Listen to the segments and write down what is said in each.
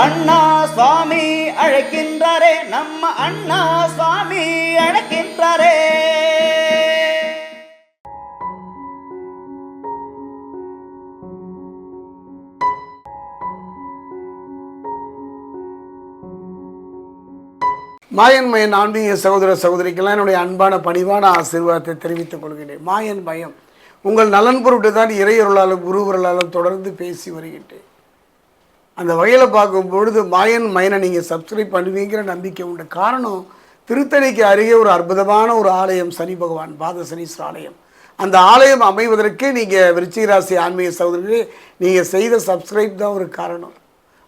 அண்ணா சுவாமி அழைக்கின்றாரே நம்ம அண்ணா சுவாமி அழைக்கின்றாரே. மாயன் மயன் ஆன்மீக சகோதர சகோதரிக்கெல்லாம் என்னுடைய அன்பான பணிவான ஆசீர்வாதத்தை தெரிவித்துக் கொள்கிறேன். மாயன் மயம் உங்கள் நலன் பொருட்டு தான் இறையொருளாலும் குருவருளாலும் தொடர்ந்து பேசி வருகின்றேன். அந்த வகையில் பார்க்கும் பொழுது மாயன் மயனை நீங்கள் சப்ஸ்கிரைப் பண்ணுவீங்கிற நம்பிக்கை உண்டு. காரணம் திருத்தணிக்கு அருகே ஒரு அற்புதமான ஒரு ஆலயம் சனி பகவான் பாத சனீஸ்வர ஆலயம். அந்த ஆலயம் அமைவதற்கு நீங்கள் விருச்சிகராசி ஆன்மீக சகோதரர்களே நீங்கள் செய்த சப்ஸ்கிரைப் தான் ஒரு காரணம்.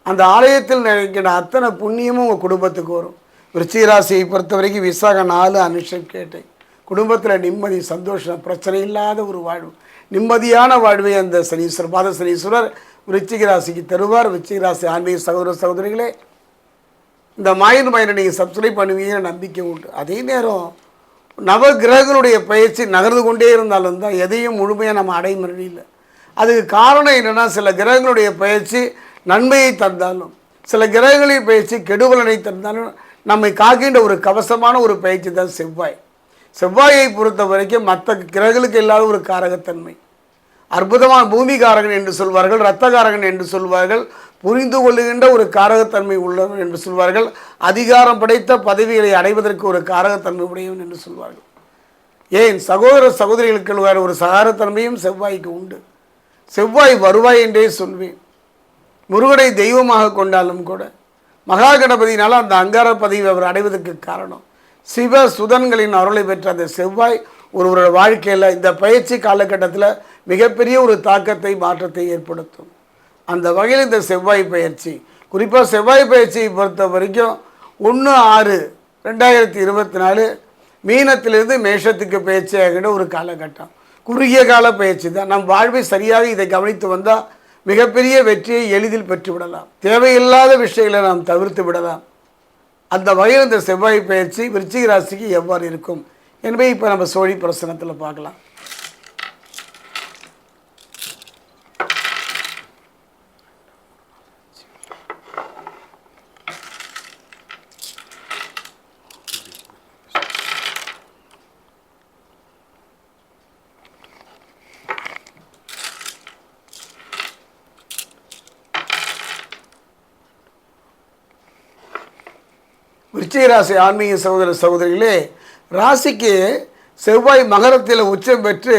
அந்த ஆலயத்தில் நினைக்கிற அத்தனை புண்ணியமும் உங்கள் குடும்பத்துக்கு வரும். விருச்சிகராசியை பொறுத்த வரைக்கும் விசாக நாலு அனுஷம் கேட்டேன் குடும்பத்தில் நிம்மதி சந்தோஷம் பிரச்சனை இல்லாத ஒரு வாழ்வு. நிம்மதியான வாழ்வை அந்த சனீஸ்வரர் பாத சனீஸ்வரர். விருச்சிக ராசிக்கு தருவார். விருச்சிக ராசி ஆன்மீக சகோதர சகோதரிகளே இந்த மாயன் மயனை நீங்கள் சப்ஸ்கிரைப் பண்ணுவீங்கன்னு நம்பிக்கை உண்டு. அதே நேரம் நவ கிரகங்களுடைய பயிற்சி நகர்ந்து கொண்டே இருந்தாலும் தான் எதையும் முழுமையாக நம்ம அடைய முடியல. அதுக்கு காரணம் என்னென்னா சில கிரகங்களுடைய பயிற்சி நன்மையை தந்தாலும் சில கிரகங்களின் பயிற்சி கெடுபலனை தந்தாலும் நம்மை காக்கின்ற ஒரு கவசமான ஒரு பயிற்சி தான் செவ்வாய். செவ்வாயை பொறுத்த வரைக்கும் மற்ற கிரகங்களுக்கு இல்லாத ஒரு காரகத்தன்மை. அற்புதமான பூமிகாரகன் என்று சொல்வார்கள் இரத்தகாரகன் என்று சொல்வார்கள் புரிந்து கொள்ளுகின்ற ஒரு காரகத்தன்மை உள்ளவன் என்று சொல்வார்கள் அதிகாரம் படைத்த பதவிகளை அடைவதற்கு ஒரு காரகத்தன்மை உடையவன் என்று சொல்வார்கள். ஏன்? சகோதர சகோதரிகளுக்கு ஒரு சகாரத்தன்மையும் செவ்வாய்க்கு உண்டு. செவ்வாய் வருவாய் என்றே சொல்வேன். முருகனை தெய்வமாக கொண்டாலும் கூட மகா கணபதியினால் அந்த அங்கார பதவி அவர் அடைவதற்கு காரணம். சிவ சுதன்களின் அருளை பெற்ற அந்த செவ்வாய் ஒருவரோட வாழ்க்கையில் இந்த பயிற்சி காலகட்டத்தில் மிகப்பெரிய ஒரு தாக்கத்தை மாற்றத்தை ஏற்படுத்தும். அந்த வகையில் இந்த செவ்வாய் பயிற்சி குறிப்பாக செவ்வாய் பயிற்சியை பொறுத்த வரைக்கும் ஒன்று ஆறு ரெண்டாயிரத்தி இருபத்தி நாலு மீனத்திலிருந்து மேஷத்துக்கு பயிற்சி ஆகின்ற ஒரு காலகட்டம். குறுகிய கால பயிற்சி தான். நம் வாழ்வை சரியாக இதை கவனித்து வந்தால் மிகப்பெரிய வெற்றியை எளிதில் பெற்றுவிடலாம். தேவையில்லாத விஷயங்களை நாம் தவிர்த்து விடலாம். அந்த வகையில் இந்த செவ்வாய் பயிற்சி விருச்சிக ராசிக்கு எவ்வாறு இருக்கும் என்பதை இப்போ நம்ம சோழி பிரசனத்தில் பார்க்கலாம். விருச்சிக ராசி ஆன்மீக சகோதர சகோதரிகளே ராசிக்கு செவ்வாய் மகரத்தில் உச்சம் பெற்று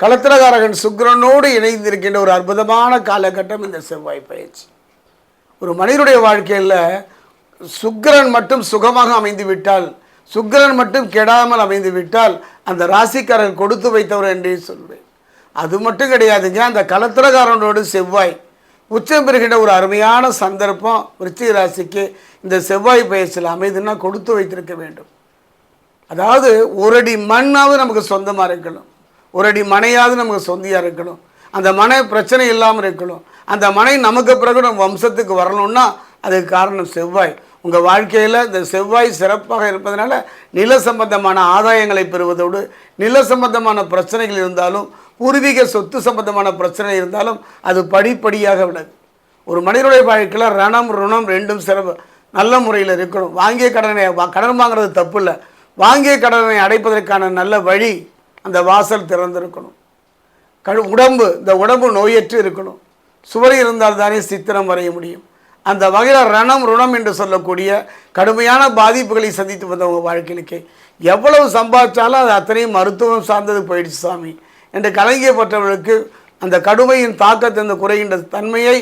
களத்திரகாரகன் சுக்கிரனோடு இணைந்திருக்கின்ற ஒரு அற்புதமான காலகட்டம் இந்த செவ்வாய் பயிற்சி. ஒரு மனிதனுடைய வாழ்க்கையில் சுக்கிரன் மட்டும் சுகமாக அமைந்து விட்டால் சுக்கிரன் மட்டும் கெடாமல் அமைந்து விட்டால் அந்த ராசிக்காரன் கொடுத்து வைத்தவர் என்றே சொல்வேன். அது மட்டும் கிடையாதுங்க அந்த களத்திரகாரனோடு செவ்வாய் உச்சம் பெறுகின்ற ஒரு அருமையான சந்தர்ப்பம் விருச்சிக ராசிக்கு இந்த செவ்வாய் பயிற்சியில் அமைதுன்னா கொடுத்து வைத்திருக்க வேண்டும். அதாவது ஒரு அடி மண்ணாவது நமக்கு சொந்தமாக இருக்கணும். ஒரு அடி மனையாவது நமக்கு சொந்தியாக இருக்கணும். அந்த மனை பிரச்சனை இல்லாமல் இருக்கணும். அந்த மனை நமக்கு பிறகு நம்ம வம்சத்துக்கு வரணும்னா அதுக்கு காரணம் செவ்வாய். உங்கள் வாழ்க்கையில் இந்த செவ்வாய் சிறப்பாக இருப்பதனால நில சம்பந்தமான ஆதாயங்களை பெறுவதோடு நில சம்பந்தமான பிரச்சனைகள் இருந்தாலும் பூர்வீக சொத்து சம்பந்தமான பிரச்சனை இருந்தாலும் அது படிப்படியாக விடாது ஒரு மனிதனுடைய வாழ்க்கையில் ரணம் ருணம் ரெண்டும் சிறப்பு. நல்ல முறையில் இருக்கணும். வாங்கிய கடனை கடன் வாங்குறது தப்பு இல்லை வாங்கிய கடனை அடைப்பதற்கான நல்ல வழி அந்த வாசல் திறந்திருக்கணும். கழு உடம்பு இந்த உடம்பு நோயற்று இருக்கணும். சுவர் இருந்தால் தானே சித்திரம் வரைய முடியும். அந்த வகையில் ரணம் ருணம் என்று சொல்லக்கூடிய கடுமையான பாதிப்புகளை சந்தித்து வந்தவங்க வாழ்க்கையிலுக்கு. எவ்வளவு சம்பாதிச்சாலும் அது அத்தனையும் மருத்துவம் சார்ந்தது போயிடுச்சு சாமி. என்று கலங்கியப்பட்டவர்களுக்கு அந்த கடுமையின் தாக்கத்தை அந்த குறைகின்ற தன்மையை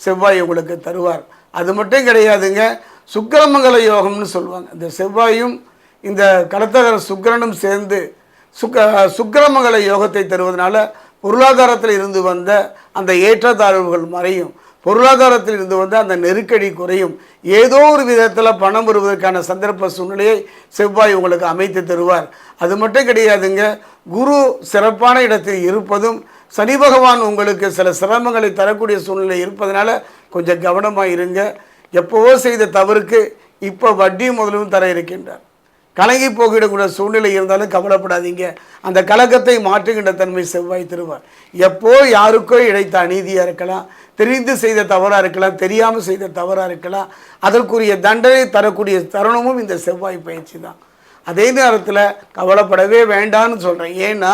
செவ்வாய் உங்களுக்கு தருவார். அது மட்டும் கிடையாதுங்க சுக்கிரமங்கல யோகம்னு சொல்லுவாங்க. இந்த செவ்வாயும் இந்த கடத்தகர சுக்கிரனும் சேர்ந்து சுக்க சுக்கிரமங்கல யோகத்தை தருவதனால பொருளாதாரத்தில் இருந்து வந்த அந்த ஏற்றத்தாழ்வுகள் மறையும். பொருளாதாரத்தில் இருந்து வந்து அந்த நெருக்கடி குறையும். ஏதோ ஒரு விதத்தில் பணம் வருவதற்கான சந்தர்ப்ப சூழ்நிலையை செவ்வாய் உங்களுக்கு அமைத்து தருவார். அது மட்டும் கிடையாதுங்க. குரு சிறப்பான இடத்தில் இருப்பதும் சனி பகவான் உங்களுக்கு சில சிரமங்களை தரக்கூடிய சூழ்நிலை இருப்பதனால கொஞ்சம் கவனமாக இருங்க. எப்போவோ செய்த தவறுக்கு இப்போ வட்டி முதலும் தர இருக்கின்றார். கலங்கி போகிடக்கூடிய சூழ்நிலை இருந்தாலும் கவலைப்படாதீங்க. அந்த கலக்கத்தை மாற்றுகின்ற தன்மை செவ்வாய் திருவார். எப்போ யாருக்கோ இழைத்த அநீதியாக இருக்கலாம் தெரிந்து செய்த தவறாக இருக்கலாம் தெரியாமல் செய்த தவறாக இருக்கலாம் அதற்குரிய தண்டனை தரக்கூடிய தருணமும் இந்த செவ்வாய் பயிற்சி தான். அதே நேரத்தில் கவலைப்படவே வேண்டான்னு சொல்கிறேன் ஏன்னா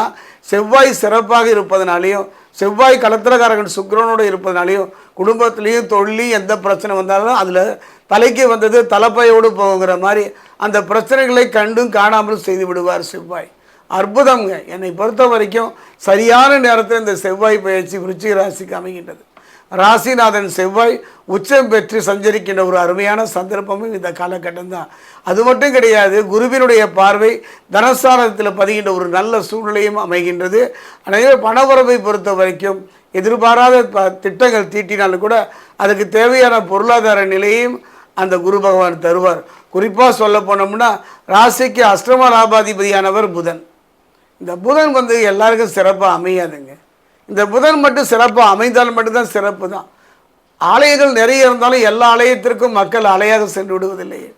செவ்வாய் சிறப்பாக இருப்பதனாலையும் செவ்வாய் கலத்திரக்காரகன் சுக்கரனோடு இருப்பதனாலையும் குடும்பத்துலேயும் தொழிலையும் எந்த பிரச்சனை வந்தாலும் அதில் தலைக்கு வந்தது தலைப்பையோடு போகிற மாதிரி அந்த பிரச்சனைகளை கண்டும் காணாமலும் செய்து விடுவார் செவ்வாய். அற்புதம்ங்க. என்னை பொறுத்த வரைக்கும் சரியான நேரத்தில் இந்த செவ்வாய் பயிற்சி விருச்சிக ராசிக்கு அமைகின்றது. ராசிநாதன் செவ்வாய் உச்சம் பெற்று சஞ்சரிக்கின்ற ஒரு அருமையான சந்தர்ப்பமும் இந்த காலகட்டம் தான் அது மட்டும் கிடையாது குருவினுடைய பார்வை தனஸ்தானத்தில் பதிகின்ற ஒரு நல்ல சூழ்நிலையும் அமைகின்றது. எனவே பணவரவை பொறுத்த வரைக்கும் எதிர்பாராத ப- திட்டங்கள் தீட்டினாலும் கூட அதுக்கு தேவையான பொருளாதார நிலையும் அந்த குரு பகவான் தருவார். குறிப்பாக சொல்ல போனோம்னா ராசிக்கு அஷ்டம லாபாதிபதியானவர் புதன். இந்த புதன் வந்து எல்லாருக்கும் சிறப்பாக அமையாதுங்க. இந்த புதன் மட்டும் சிறப்பாக அமைந்தால் மட்டும்தான் சிறப்பு தான். ஆலயங்கள் நிறைய இருந்தாலும் எல்லா ஆலயத்திற்கும் மக்கள் அலையாக சென்று விடுவதில்லையே.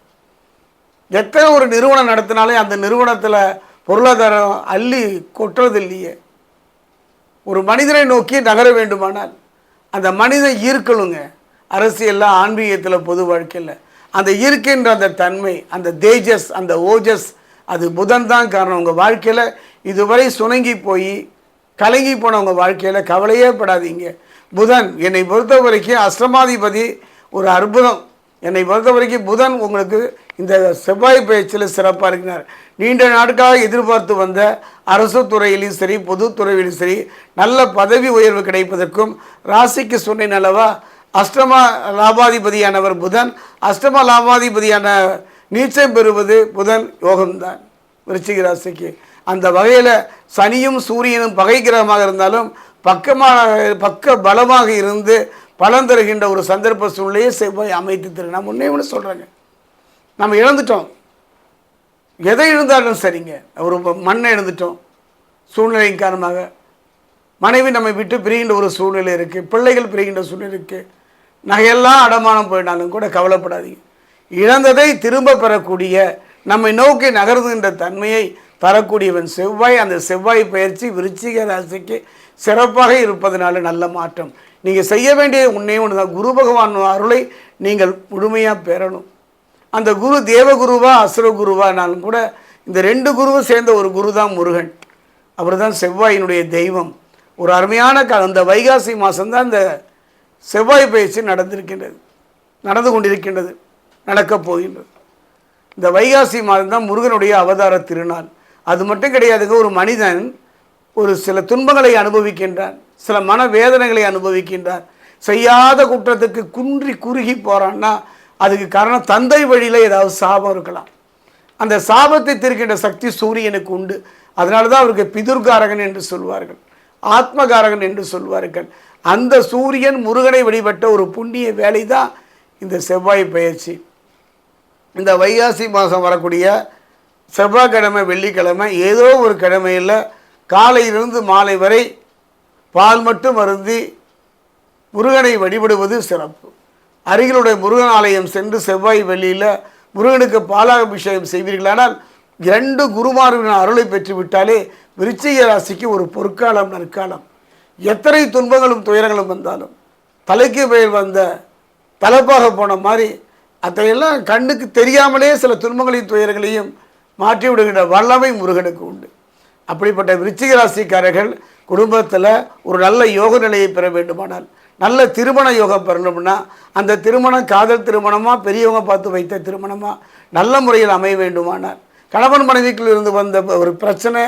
எத்தனை ஒரு நிறுவனம் நடத்தினாலே அந்த நிறுவனத்தில் பொருளாதாரம் அள்ளி கொட்டுறது இல்லையே ஒரு மனிதனை நோக்கி நகர வேண்டுமானால் அந்த மனிதன் ஈர்க்கணுங்க. அரசியலில் ஆன்மீகத்தில் பொது வாழ்க்கையில். அந்த இருக்கின்ற அந்த தன்மை அந்த தேஜஸ் அந்த ஓஜஸ் அது புதன் தான் காரணம். உங்கள் வாழ்க்கையில் இதுவரை சுணங்கி போய் கலங்கி போன உங்கள் வாழ்க்கையில் கவலையே படாதீங்க. புதன் என்னை பொறுத்த வரைக்கும் அஷ்டமாதிபதி ஒரு அற்புதம். என்னை பொறுத்த வரைக்கும் புதன் உங்களுக்கு இந்த செவ்வாய் பயிற்சியில் சிறப்பாக இருக்கிறார். நீண்ட நாட்களாக எதிர்பார்த்து வந்த அரசு துறையிலும் சரி பொதுத்துறையிலும் சரி நல்ல பதவி உயர்வு கிடைப்பதற்கும் ராசிக்கு சொன்னேன் அல்லவா அஷ்டம லாபாதிபதியானவர் புதன். அஷ்டம லாபாதிபதியான நீச்சம் பெறுவது புதன் யோகம்தான். விருச்சிக ராசிக்கு. அந்த வகையில் சனியும் சூரியனும் பகை கிரகமாக இருந்தாலும் பக்கமாக பக்க பலமாக இருந்து பலன் தருகின்ற ஒரு சந்தர்ப்ப சூழ்நிலையை செவ்வாய் அமைத்து தரு நான் முன்னே ஒன்று சொல்கிறேங்க நம்ம இழந்துட்டோம். எதை இழந்தாலும் சரிங்க. ஒரு மண்ணை இழந்துட்டோம். சூழ்நிலையின் காரணமாக. மனைவி நம்மை விட்டு பிரிகின்ற ஒரு சூழ்நிலை இருக்குது பிள்ளைகள் பிரிகின்ற சூழ்நிலை இருக்குது நகையெல்லாம் அடமானம் போயினாலும் கூட கவலைப்படாதீங்க. இழந்ததை திரும்ப பெறக்கூடிய நம்மை நோக்கி நகர்ந்துகின்ற தன்மையை தரக்கூடியவன் செவ்வாய். அந்த செவ்வாய் பயிற்சி விருச்சிக ராசிக்கு சிறப்பாக இருப்பதனால நல்ல மாற்றம். நீங்கள் செய்ய வேண்டிய உன்னே ஒன்று தான் குரு பகவான் அருளை நீங்கள் முழுமையாக பெறணும். அந்த குரு தேவகுருவா அசுரகுருவானாலும் கூட இந்த ரெண்டு குருவும் சேர்ந்த ஒரு குரு தான் முருகன். அவர் தான் செவ்வாயினுடைய தெய்வம். ஒரு அருமையான க அந்த வைகாசி மாதம்தான் இந்த செவ்வாய் பயிற்சி நடந்திருக்கின்றது நடந்து கொண்டிருக்கின்றது நடக்கப் போகின்றது. இந்த வைகாசி மாதம் தான் முருகனுடைய அவதார திருநாள். அது மட்டும் கிடையாதுங்க ஒரு மனிதன் ஒரு சில துன்பங்களை அனுபவிக்கின்றான் சில மன வேதனைகளை அனுபவிக்கின்றான். செய்யாத குற்றத்துக்கு குன்றி குறுகி போகிறான்னா அதுக்கு காரணம் தந்தை வழியில் ஏதாவது சாபம் இருக்கலாம். அந்த சாபத்தை தீர்க்கின்ற சக்தி சூரியனுக்கு உண்டு. அதனால தான் அவருக்கு பிதுர்காரகன் என்று சொல்வார்கள் ஆத்மகாரகன் என்று சொல்வார்கள். அந்த சூரியன் முருகனை வழிபட்ட ஒரு புண்ணிய வேலை தான் இந்த செவ்வாய் பயிற்சி. இந்த வைகாசி மாதம் வரக்கூடிய செவ்வாய்க்கிழமை வெள்ளிக்கிழமை ஏதோ ஒரு கிழமையில் காலையிலிருந்து மாலை வரை பால் மட்டும் அருந்தி முருகனை வழிபடுவது சிறப்பு. அருகிலுடைய முருகன் ஆலயம் சென்று செவ்வாய் வெள்ளியில் முருகனுக்கு பாலாபிஷேகம் செய்வீர்களானால் இரண்டு குருமார்களின் அருளை பெற்றுவிட்டாலே விருச்சிக ராசிக்கு ஒரு பொற்காலம் நற்காலம். எத்தனை துன்பங்களும் துயரங்களும் வந்தாலும் தலைக்கு மேல் வந்த தலைப்பாக போன மாதிரி அதையெல்லாம் கண்ணுக்கு தெரியாமலே சில துன்பங்களையும் துயரங்களையும் மாற்றி விடுகின்ற வல்லமை முருகனுக்கு உண்டு. அப்படிப்பட்ட விருச்சிக ராசிக்காரர்கள் குடும்பத்தில் ஒரு நல்ல யோக நிலையை பெற வேண்டுமானால் நல்ல திருமண யோகம் பெறணும்னா அந்த திருமணம் காதல் திருமணமாக பெரியவங்க பார்த்து வைத்த திருமணமாக நல்ல முறையில் அமைய வேண்டுமானால் கணவன் மனைவிக்குள் இருந்து வந்த ஒரு பிரச்சனை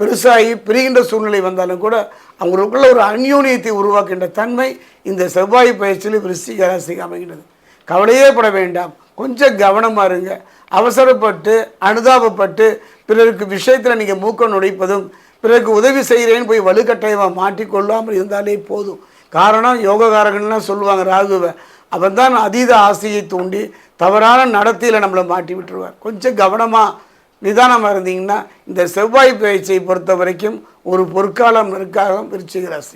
பெருசாகி பிரிகின்ற சூழ்நிலை வந்தாலும் கூட அவங்களுக்குள்ள ஒரு அந்யோன்யத்தை உருவாக்கின்ற தன்மை இந்த செவ்வாய் பயிற்சியில் விருச்சிக ராசிக்கு அமைகின்றது. கவலையே பட வேண்டாம். கொஞ்சம் கவனமாக இருங்க. அவசரப்பட்டு அனுதாபப்பட்டு பிறருக்கு விஷயத்தில் நீங்கள் மூக்கம் நுழைப்பதும் பிறருக்கு உதவி செய்கிறேன்னு போய் வலுக்கட்டாயமாக மாட்டிக்கொள்ளாமல் இருந்தாலே போதும். காரணம் யோககாரகன்லாம் சொல்லுவாங்க ராகுவை. அவன் தான் அதீத ஆசையை தூண்டி தவறான நடத்தையில் நம்மளை மாட்டி விட்டுருவார். கொஞ்சம் கவனமாக நிதானமாக இருந்தீங்கன்னா இந்த செவ்வாய் பயிற்சியை பொறுத்த வரைக்கும் ஒரு பொற்காலம் நெருக்காக விருச்சிக ராசி